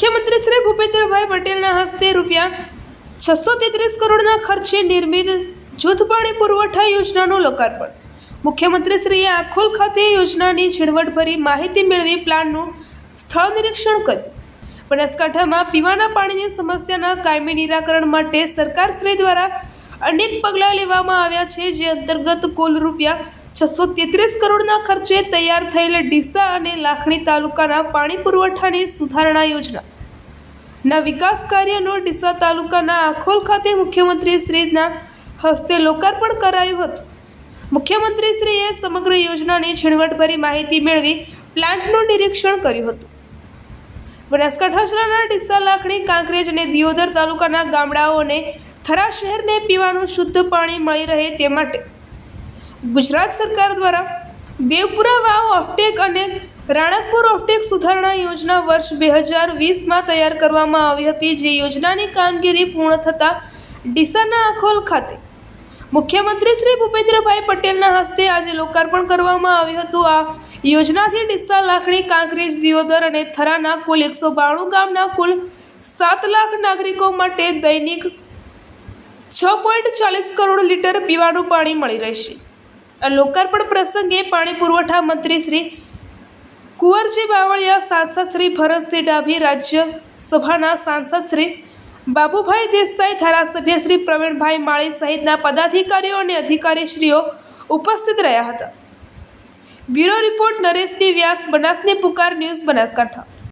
મુખ્યમંત્રી શ્રી ભૂપેન્દ્રભાઈ પટેલના હસ્તે રૂપિયા છસો તેત્રીસ કરોડના ખર્ચે નિર્મિત જૂથ પાણી પુરવઠા યોજનાનું લોકાર્પણ. મુખ્યમંત્રીશ્રીએ આખોલ ખાતે યોજનાની ઝીણવટભરી માહિતી મેળવી પ્લાનનું સ્થળ નિરીક્ષણ કર્યું. બનાસકાંઠામાં પીવાના પાણીની સમસ્યાના કાયમી નિરાકરણ માટે સરકારશ્રી દ્વારા અનેક પગલાં લેવામાં આવ્યા છે, જે અંતર્ગત કુલ રૂપિયા છસો તેત્રીસ કરોડના ખર્ચે તૈયાર થયેલ ડીસા અને લાખણી તાલુકાના પાણી પુરવઠાની સુધારણા યોજના ના વિકાસ કાર્યનો ડીસા તાલુકાના આખોલ ખાતે મુખ્યમંત્રી શ્રીના હસ્તે લોકાર્પણ કરાયું હતું. મુખ્યમંત્રીશ્રીએ સમગ્ર યોજનાની ઝીણવટભરી માહિતી મેળવી પ્લાન્ટનું નિરીક્ષણ કર્યું હતું. બનાસકાંઠા જિલ્લાના ડીસા લાખણી, કાંકરેજ અને દિયોદર તાલુકાના ગામડાઓને થરા શહેરને પીવાનું શુદ્ધ પાણી મળી રહે તે માટે ગુજરાત સરકાર દ્વારા દેવપુરા વાવ ઓફટેક અને રાણકપુર ઓફટેક સુધારણા યોજના વર્ષ બે હજાર વીસમાં તૈયાર કરવામાં આવી હતી, જે યોજનાની કામગીરી પૂર્ણ થતાં ડીસાના અખોલ ખાતે. મુખ્યમંત્રી શ્રી ભૂપેન્દ્રભાઈ પટેલના હસ્તે આજે લોકાર્પણ કરવામાં આવ્યું હતું. આ યોજનાથી ડીસા લાખણી કાંકરેજ, દિયોદર અને થરાના કુલ એકસો બાણું ગામના કુલ સાત લાખ નાગરિકો માટે દૈનિક છ પોઈન્ટ ચાલીસ કરોડ લીટર પીવાનું પાણી મળી રહેશે. આ લોકાર્પણ પ્રસંગે પાણી પુરવઠા મંત્રી શ્રી કુંવરજી બાવળિયા સાંસદ શ્રી ભરતસિંહ ડાભી રાજ્ય સભાના સાંસદ શ્રી બાબુભાઈ દેસાઈ, ધારાસભ્ય શ્રી પ્રવીણભાઈ માળી સહિતના પદાધિકારીઓ અને અધિકારીશ્રીઓ ઉપસ્થિત રહ્યા હતા. બ્યુરો રિપોર્ટ નરેશની વ્યાસ બનાસની પુકાર ન્યૂઝ બનાસકાંઠા.